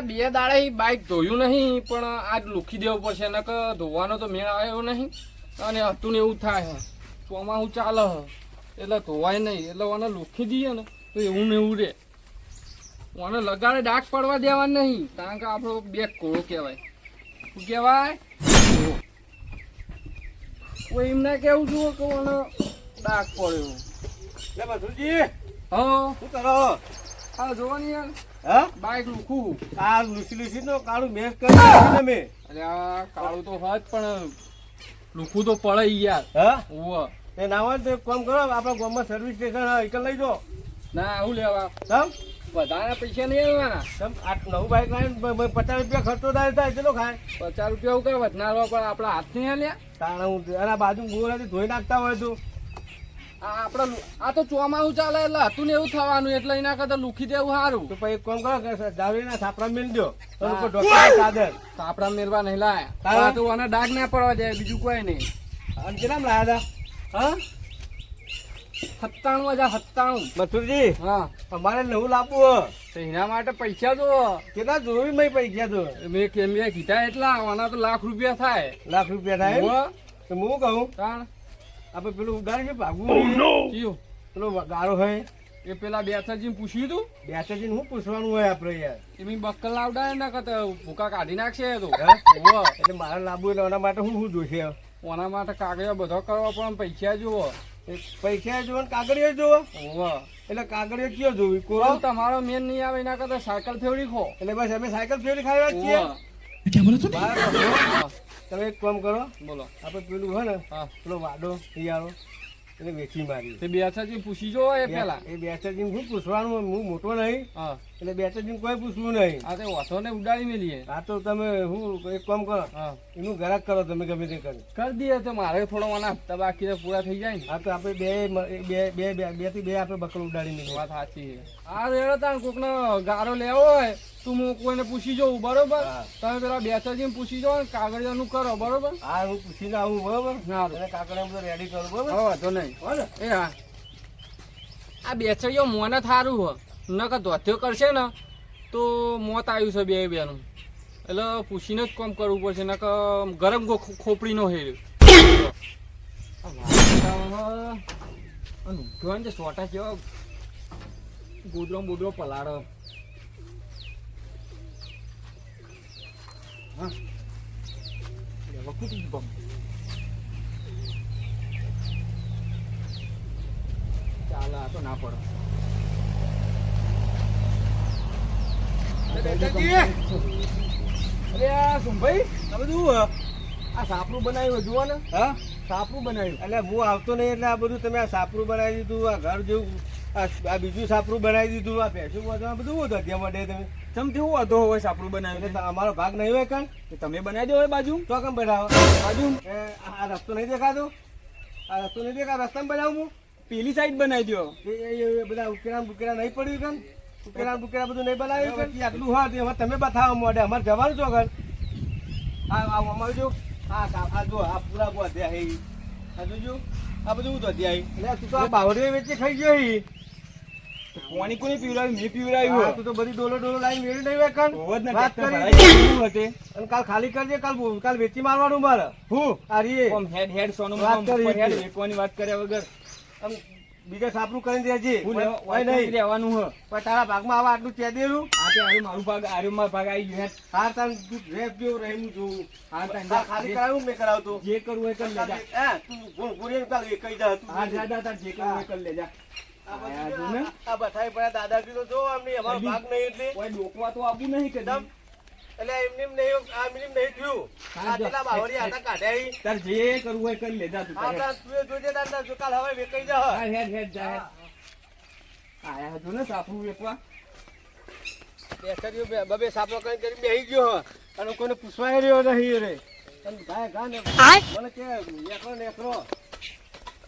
આ બે દાડે બાઇક ધોયું નહીં પણ આજ લુખી દેવું પડશે નક ધોવાનો તો મેળ આવ્યો નહીં. અને હતું ને એવું થાય ચોમાસું ચાલે એટલે ધોવાય નહીં એટલે મને લુખી દઈએ ને તો એવું ને એવું રે. મને લગાડે ડાક પડવા દેવા નહીં કારણ કે આપણો બે કોળો કહેવાય. શું કહેવાય? કોઈ એમને કેવું છું કે મને ડાક પડ્યો. લે મથુરજી હા. શું કરો? હા જોવાની યાર. હા? બાઇક લુખું આ લુસી લુસી નો કાળું મેસ કરી તમે અરે કાળું તો હજ પણ લુખું તો પડે યાર. હા? ઉવ્વ. એ ના હોય તો કામ કરો આપણા ગામમાં સર્વિસ સ્ટેશન હા લઈ જાઓ. ના આવું લેવા? તમ વધારે પૈસા નહીં આવવાના? તમ આ નવું બાઈક લાવીને પચાસ રૂપિયા ખર્ચો થાય થાય ચલો ખાય? પચાસ રૂપિયા એવું કઈ વધનારો પણ આપણા હાથ નહીં લ્યા તાણે હું અને બાજુ ગોળાથી ધોઈ નાખતા હોય તું. આ આપડે લુ- આ તો ચોમાસું ચાલે એટલે હતું ને એવું થવાનું એટલે એના કરતા લુખી દેવું સારું તો પછી કોમ કરો જાવરીના છાપરા મેલ દો. તો લોકો ડોક્ટર સાદર આપડા મેરવા નહીં લાયા. તારા? તો આને ડાઘ ના પડવા દે બીજું કોઈ નહીં. અને કેટલામ લાયા હા? સત્તાણું હજાર સત્તાણું. હતા મથુરજી હા. અમારે નવું લાવવું એના માટે પૈસા જો કેટલા જોવી મેં પૈસા તો? મેં મેં કીધા એટલા આના તો લાખ રૂપિયા થાય. લાખ રૂપિયા થાય? તો હું કહું? આપણે પેલું ઉગાડી છે ભાગવું. ચિયું. પેલો ગાળો હોય એ પેલા બે પૂછ્યું તું? બેસાજીને શું પૂછવાનું હોય આપણે યાર? એમ બક્કલ લાવડાય ના કરતા ભૂકા કાઢી નાખશે તો. એટલે મારે લાવવું એટલે એના માટે હું શું જોશે? ઓના માટે કાગળિયા બધો કરવા પણ પૈસા જુઓ. એ પૈસા જોવો ને કાગળિયો જોવો એટલે કાગળિયો કયો જોવી? કોરો? તમારો મેન નહીં આવે એના કરતા સાયકલ ફેવડી ખો. એટલે બસ અમે સાયકલ ફેરી ખાવા જ છીએ. ઓવા. બોલો તું તમે એક કામ કરો બોલો. આપણે પેલું હોય ને હા. પેલો વાડો હિયાળો એટલે વેચી મારી તે બે છજી પૂછી જો એ પેલા એ બેસાજીને હું પૂછવાનું? હું મોટો નહીં. હા એટલે બેસાજીને કોઈ પૂછવું નહીં. આ તો ઓછો ને ઉડાડી મેલીએ આ તો તમે હું એક કામ કરો હા. એનું ગ્રાહક કરો તમે ગમે તે કરી. કરી દઈએ તો મારે થોડો મને હપ્તા બાકી તો પૂરા થઈ જાય ને. આ તો આપણે બે બે બે બે બેથી બે આપણે બકરો ઉડાડી નીકળ્યા વાત સાચી આ રેડો તાણ કોકનો ગારો લેવો હોય તું હું કોઈને પૂછી જોઉં બરોબર? તમે પેલા બે છજી પૂછી જાઓ કાગળિયાનું કરો બરોબર? હા હું પૂછીને આવું બરોબર? સારું. કાગળિયા બધું રેડી કરું બરોબર? હા વાંધો નહીં. હો? એ હા. આ બેચડીઓ મોને થારું હો. નકર ધોધ્યો કરશે ને, તો મોત આવ્યું છે બે બેનું. એટલે પૂછીને જ કામ કરવું પડશે, નકર ગરમ ખોપડીનો હેર જોઈને ને સોટા કેવા ગોદરો બોદરો પલાળો. હા. કૂટી ગયું ચાલે, આ તો ના પડે. અરે સુંભાઈ આ બધું આ સાપરું બનાવ્યું જુઓ ને. હા? સાપરું બનાવ્યું. એટલે હું આવતો નહીં એટલે આ બધું તમે આ સાપરું બનાવી દીધું આ ઘર જેવું આ બીજું સાપરું બનાવી દીધું આ ભેંસું બધું આ બધું હતું? ત્યાં માટે તમે? ચમ કેવું હતો હોય સાપરું બનાવ્યું? એટલે અમારો ભાગ નહીં હોય કાન તમે બનાવી દો હોય બાજુ. તો કેમ બનાવો? બાજુ. આ રસ્તો નહીં દેખાતો? આ રસ્તો નહીં દેખાતો? રસ્તામાં બનાવું હું? પેલી સાઈડ બનાવી દો એ બધા ઉકેરા ઉકેરા નહીં પડ્યું કાન ઉકેરા બુકેરા બધું નહીં બનાવ્યું કાન આટલું હા તે હવે તમે બતાવો મોડે. અમારે જવાનું છો ઘર આ અમારું જો હા આ- આ જો આ પૂરા બધ્યા હે આ જોજો. આ બધું હું ધોત્યા હે એટલે તું તો આ બાવડીઓ વેચી ખાઈ ગયો હે. કોની કોની પીવડાવ્યું મેં હા, પીવડાવ્યું તું તો બધી ડોલો ડોલો લાઈન મેળી નહીં વેકન વાત કરી. હતે. અને કાલ ખાલી કરજે કાલ કાલ વેચી મારવાનું મારે. હું? રીએ. હેડ હેડ સોનું વાત કરી. હેડ વેકવાની વાત કર્યા વગર. આમ બીજા સાપરું કરીને દેજે. હું નહીં લેવાનું હ. પણ તારા ભાગમાં આવા આટલું ચે દેલું આ તે આર્યું મારું ભાગ આર્યું મારો ભાગ આવી ગયો હાર તાર રેપ જેવું રહેલું જોવું હાર તાન ખાલી કરાવું મેં કરાવતો? જે કરવું એ કરી લેજા. હા, તું ભૂલીને કાલ એ કહી જા તું હા દાદા તાર જે કરવું એ કરી લેજા. આ બધાય પડ્યા દાદાગીરી તો જો આમની અમારો ભાગ નહીં એટલે. કોઈ ડોકવા તો આવું નહીં કદી. એટલે એમને નહીં આ એમ નહીં થયું. હા, આ જો. પેલા બાવળી હાથા કાઢ્યા તાર જે કરવું હોય કરી લેજા તું તારે. તું જોજે તાર તાર જો કાલ હવે વેચાઈ જા. હા, હેડ હેડ જા આયા હતો ને સાપરું વેચવા બેસરીઓ બે- બબે સાપરો કરીને કરીને બેહી ગયો હે. અને કોઈને પૂછવાય રહ્યો નહીં રે અને ગાય ગા મને કે નેકરો નેકરો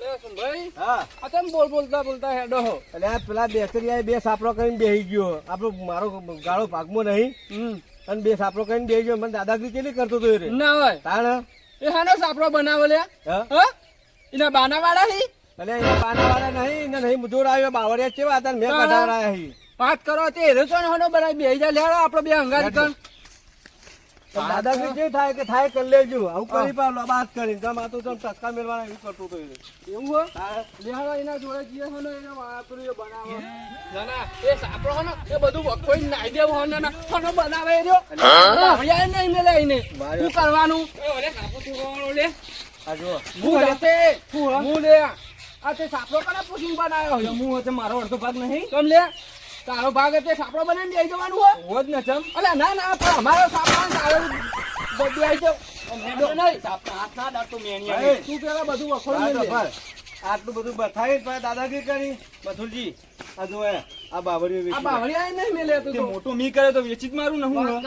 એ હા. આ બોલ બોલતા બોલતા હેડો એટલે આ પેલા બેસરીયા બે સાપરો કરીને બેહી ગયો. આપણો મારો ગાળો ભાગમાં નહીં. હમ. અને બે સાપરો કરીને બે ગયો મને દાદાગીરી કેટલી કરતો તો રે? ના હોય. તાણ? એ હાનો સાપરો બનાવો લે. હા? એના બાનાવાળા હી? અને એના બાનાવાળા નહીં ને નહીં મુજોર આવ્યો બાવરિયા છે હતા મેં હા. હી. વાત કરો તે એરો છો ને હોનો બનાવી? બે હજાર લેવા આપણો બે હંગાર કર દાદાગીરી જે થાય કે થાય કરી લેજો. આવું કરી પાડો બાત કરી. તમે આ તો તમે ટક્કા મેળવાના એવું કરતો તો એવું હો. લેહાડો એના જોડે જઈએ ને એના વાપરીઓ બનાવો ના ના એ સાપડો ને એ બધું વખોઈ નાઈ દેવો હોનો ના હોનો બનાવે એ રહ્યો બાવળિયા નહીં મેલે એને શું કરવાનું? એ ઓલે કાપો તું કોણ લે. આ જો હું જાતે હું લે. આ તે સાપડો કને પૂછીને બનાવ્યો હું હતો મારો અડધો ભાગ નહીં? તમ લે? તારો ભાગ તે સાપડો બનાવીને લઈ જવાનું હોય. હોત ને ચમ. અલે ના ના પણ અમારો સાપડો તારો બધું આવી જાવ નહીં. આટલું બધું દાદાગીરી કરી. મથુરજી આ જો આ બાવળીઓ આ વેચી નહીં મેલે તો મોટો મી કરે તો વેચી જ મારું ને હું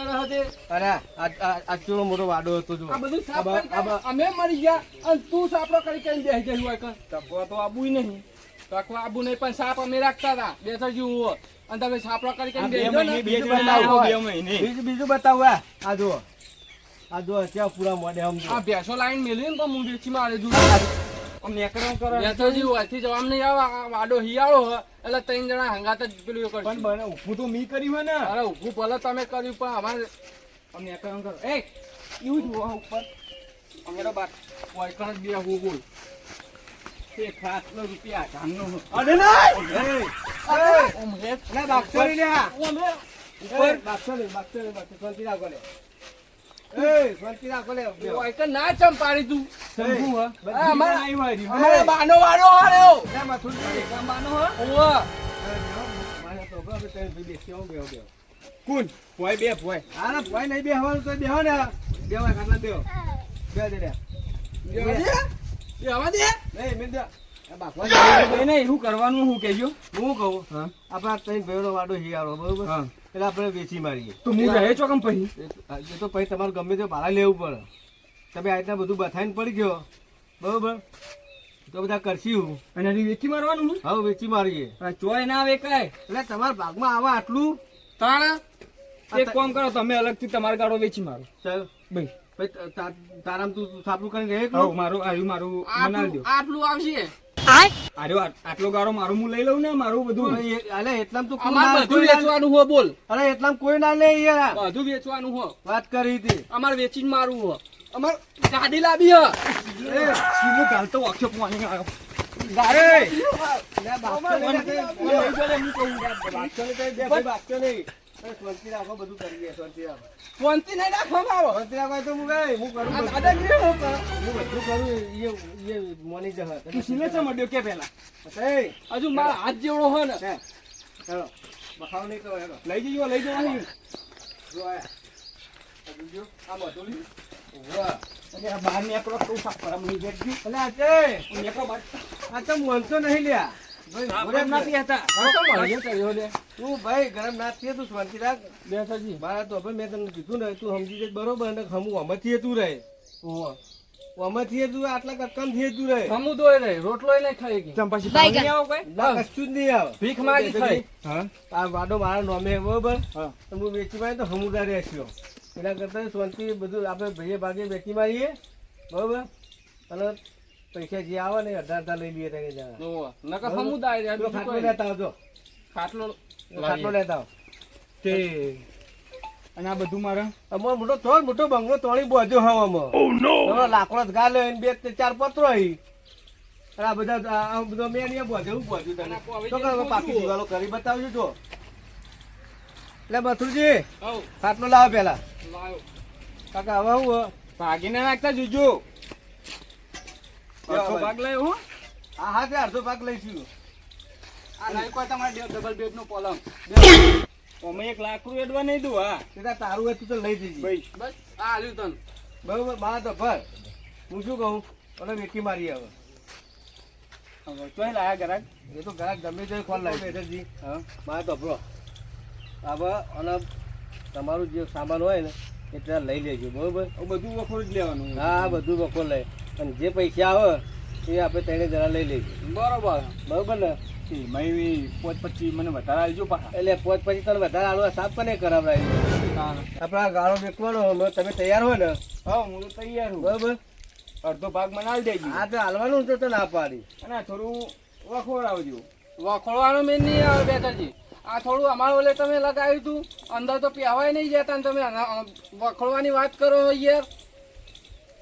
અરે આ મોટો વાડો હતો જો આ બધું સાફ અમે મરી ગયા અને તું સાપડો કરી કઈ બેસી જઈ હોય ટકવા તો આબુય નહીં. તકવા આબુ નહીં પણ સાપ અમે રાખતા હતા. બે ત્રણ જીવ હોય અને તમે સાપડો કરી બે મહિને બીજું બતાવો. બે મહિને. બીજું બીજું બતાવો આ જુઓ. આ જુઓ ત્યાં પૂરા મોડે આમ આ ભેંસો લાઈન મેલી ને તો હું વેચી મારે જુ આમ નેકળો કરે. ભેંસો જીવ હોયથી જવાબ નહીં આવે આ વાડો એટલે ત્રણ જણા હંગાત જ પેલું એ પણ કરશું બને ઊભું તો મી કર્યું હોય ને. અરે ઊભું ભલે તમે કર્યું પણ અમારે આમ કરો. એ એવું જ ઉપર. અમે તો બાર વાયકણ જ બે હું બોલ તે રૂપિયા ના ચમ પાડી તું આવ્યા બાનો વાળો હાર્યો લે, મથુરજી. ગામડાનો હો? ઓવા મારે તો બરાબર તમે બે બેસી આવો, બેહો, બેહો. કોણ ભોય બે ભોય હા, ભાઈ નહીં બેહવાનું તો બેહો ને. બેહો, ખાટલા બેહો. બેહો દે, દે દે દે નહીં, મેં કરવાનું હું હું કહું. આપણા ત્રણ વાડો બરોબર? એટલે આપણે વેચી મારીએ. તો હું રહે છો કેમ પછી? એ તો- પછી તમારે ગમે તે ભાડા લેવું પડે. તમે આ રીતના બધું બથાઈને પડી ગયો બરોબર? તો બધા કરશું અને હજી વેચી મારવાનું હું? વેચી મારીએ. ચોય ના આવે કાંઈ એટલે તમારા ભાગમાં આવા આટલું? તાણા? એક કામ કરો તમે અલગથી તમારા ગાડો વેચી મારો. ચાલ. ભાઈ. તારામ તું સાપડું કરીને રહે મારું આવ્યું મારું દો આટલું આવશે. આટલો ગારો મારું હું લઈ લઉં ને? મારું બધું? એટલામાં તો વેચવાનું હો બોલ. અરે એટલામાં કોઈ ના લે યાર. બધું વેચવાનું હો. વાત કરી હતી. અમારે વેચીને મારું હો. અમારે ગાડી લાવી હો. સીમો ગાલતો વાક્યો પાણી આવ્યો ગારે. લે, લે, તે- લઈ જો લે, હું કહું. બાપચો લઈ તે બે ભાઈ બાપચો નહીં. અરે શાંતિ રાખો, બધું કરીએ, શાંતિ રાખો. ફોનથી નહીં રાખવામાં આવો શાંતિ રાખો તો હું ગઈ, હું કરું હું બધું કરું, એ- એ મોની જશે. તું સિલે છે મડ્યો કે એ, હજુ મારા હાથ જેવડો હોય ને હેલો. બખાવ નહીં કરો, હેલો. લઈ જજો લઈ જજો જો આ બધું વાહ. બહાર નીકળો તો સાફ કરા મને વેચજો અલે આ તે, નીકળો બહાર આ તો મોનતો નહીં લ્યા. ભાઈ, ના તો ગરમ ના થઈએ તું શાંતિ રાખ. બે મારા તો હવે મેં તને કીધું ને તું સમજી જાય બરોબર ને હમું આમાંથી તું રહે. આમાંથી તું આટલા કટકામથી તું રહે. હમું દોય રે રોટલોય નહીં ખાઈ ગઈ પછી પાણી આવો કોઈ? ના કશું જ નહીં આવે. ભીખ માગી ખાઈ. હા. આ વાડો મારા નોમે બરોબર? હા. તો હું વેચી મારી તો હમુદા રહેશો એના કરતા શાંતિ બધું આપણે ભાઈએ ભાગે વેચી મારીએ. બરોબર? અને પૈસા જે આવે ને અઢાર અઢાર લઈ લઈએ ત્યાં જણા. નકર સમુદાય રે તો ખાટલો લેતા આવજો. ખાટલો ખાટલો લેતા આવ. તે અને આ બધું મારે? અમારો મોટો થોડ મોટો બંગલો તોડી બોજો હવામાં તમારો લાકડો જ ગાલે ને બે તે ચાર પત્રો અહીં અને આ બધા આ- બધો મેં અહીંયા બોજે હું બોજું તને. તો પાકી દિવાલો કરી બતાવજો તો એટલે મથુરજી ખાટલો લાવો પેલા લાયો. કાકા હવે હું ભાગીને નાખતા જોજો. અડધો ભાગ ભાગ હું હા. હા તે અડધો ભાગ લઈશું. આ નહીં કોઈ તમારે ડબલ બેડ નો પલંગ. અમે એક લાકડું એડવા નહીં દઉં હા. સીધા તારું હતું તો લઈ જજે. ભાઈ. બસ આ આલ્યું તન. બરોબર બા તો ભર. હું શું કહું? અને વેકી મારી હવે હવે ચોય લાયા ગરાક એ તો ઘરાક ગમે તે ખોલ લાવી બેઠકજી હા. બા તો ભરો. હવે અને તમારું જે સામાન હોય ને એ ત્યાં લઈ લેજો બરોબર? બધું વખોર જ લેવાનું. હા બધું વખોર લે અને જે પૈસા આવે એ આપણે તેને જરા લઈ લઈશું બરોબર. બરોબર ને? મેં પોચ પછી મને વધારે આવજો પાછા. એટલે પોચ પછી તને વધારે આલવા સાફ કને કરાવડાવી આપણા ગાળો વેચવાનો હોય, તમે તૈયાર હોય ને? હા હું તો તૈયાર છું. બરોબર? અડધો ભાગ મને આવી દેજો. આ તો હાલવાનું તો તને ના પાડી. અને આ થોડું વખોડ આવજો વખોડવાનો મેં નહીં આવે બેટાજી આ થોડું અમારા ઓલે તમે લગાવ્યું તું અંદર તો પહેવાય નહીં જતા તમે. વખોડવાની વાત કરો યાર.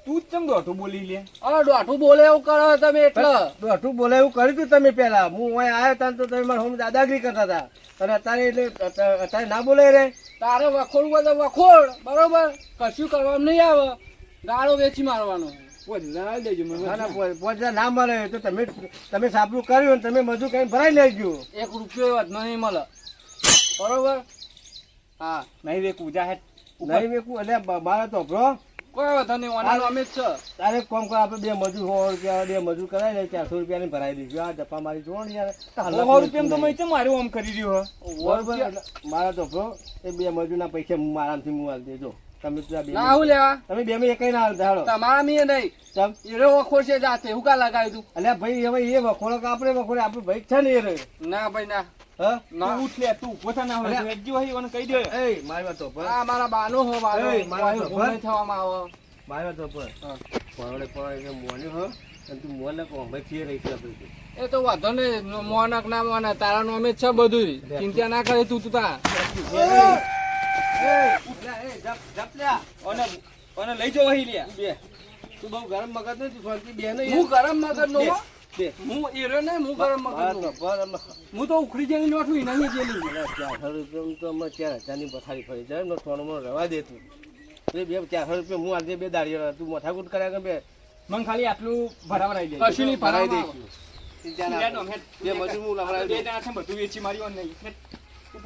તું જ ચમ દોઢું બોલી લે? અરે દોઢું બોલે એવું કરો તમે એટલે. દોઢું બોલે એવું કર્યું તું તમે પેલા હું અહીં આવ્યો તા તો તમે મારા દાદાગીરી કરતા હતા અને અત્યારે એટલે અત્યારે ના બોલે રે? તારે વખોડવું હોય તો વખોડ બરોબર? કશું કરવાનું નહીં આવે. ગાળો વેચી મારવાનો. ના મળે. તો તમે તમે સાબરું કર્યું અને તમે બધું કઈ ભરાઈ લેજો એક રૂપિયો વધનો નહીં મળે. બરોબર? હા. નહીં વેકું જાહેર. નહીં વેકું એટલે મારે તો બ્રો કોઈ વધો નહીં અમે જ છે. તારે કોમ કરો આપણે બે મજૂર સો રૂપિયા બે મજૂર કરાવી દે ચારસો રૂપિયા ભરાઈ દઈશું. આ જપા મારી જોવો ને યાર. સો રૂપિયા તો મેં મારું આમ કરી રહ્યો બરોબર મારા તો એ બે મજૂરના પૈસા આરામથી હું આલી દેજો. તમે ના લેવા? તમે બે માં ના હાલતા તમારા મીએ નહીં. ચમ. એરો વખોડ છે જાતે. હું કા લગાવ્યું તું અલ્યા ભાઈ હવે એ વખોડો કે આપણે વખોડે? આપણે ભાઈ છે ને એ ના ભાઈ ના. ના. ઉઠ લે તું. પોતા ના હોય. જો હોય કહી દે. એ મારી વાત તો પર. આ મારા બાનો હો બાનો. એય, મારા તો થવામાં આવે. મારી વાત તો પર મોને હો. અને તું મોને કો અમે રહી છે એ તો વાંધો નહીં. મોનક ના મોને. તારા નોમે છે બધું ચિંતા ના કરે તું તું તા. અને ઓને લઈ જાઓ અહીં લે બે. તું બહુ ગરમ મગજ નથી બે હું ગરમ મગજ નો હો. હું એરો નહીં હું ગરમ મગજ મારા નો તો પર અમે હું તો ઉખડી જેવી નોઠું નહીં. જેલી ચારસો રૂપિયા તો અમે ચાર હજારની પથારી ફરી જાય ને થોડું રવા દેતું એ બે ચારસો રૂપિયા હું આજે બે દાડીઓ તું માથાકૂટ કર્યા કે બે. મને ખાલી આટલું ભરાવા દે કશું નહીં ભરાઈ બે મજૂર હું. બધું વેચી માર્યું નહીં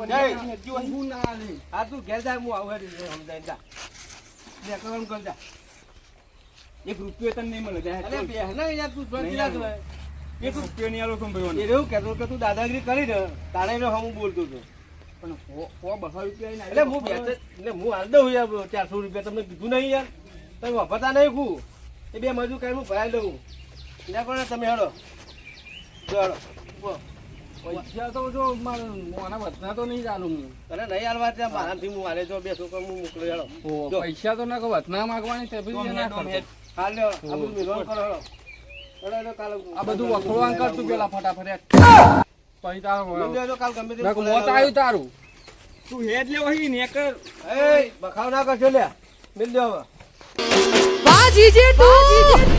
જય. હું ના આ તું ઘેર જાય હું આવું સમજાય જા. બે કરવાનું કર જા. એક રૂપિયો તને નહીં મળે જા, અરે બે ના યાર તું જોઈ આવે. એક રૂપિયો નહીં આલો. એવું કહેતો કે તું દાદાગીરી કરી ને તારે એને હું બોલતો હતો. પણ સો- બસો રૂપિયા એટલે હું બે એટલે હું હાલ દઉં યાર ચારસો રૂપિયા તમને કીધું નહીં યાર. તમે વાપરતા નહીં કું એ બે મજૂર કરીને હું ભરાઈ લઉં ના પણ તમે હેડો. હેડો. પૈસા તો જો મારા મોના વધના તો નહીં ચાલુ હું. તને નહીં હાલવા ત્યાં મારાથી હું હાલે જો બે છોકરા હું મોકલો હેડો. પૈસા તો ના કહો વધના માંગવાની તે બી ના હાલ લ્યો આ બધું કરો હેડો. આ બધું વખોડવાનું કર પેલા ફટાફટ. પછી તારું કાલ ગમે તે મોત આવ્યું તારું. તું હેડ લેવો અહીં ને કર એ બખાવ ના કરશો લે મિલ દો હવે. વાહ જીજે તું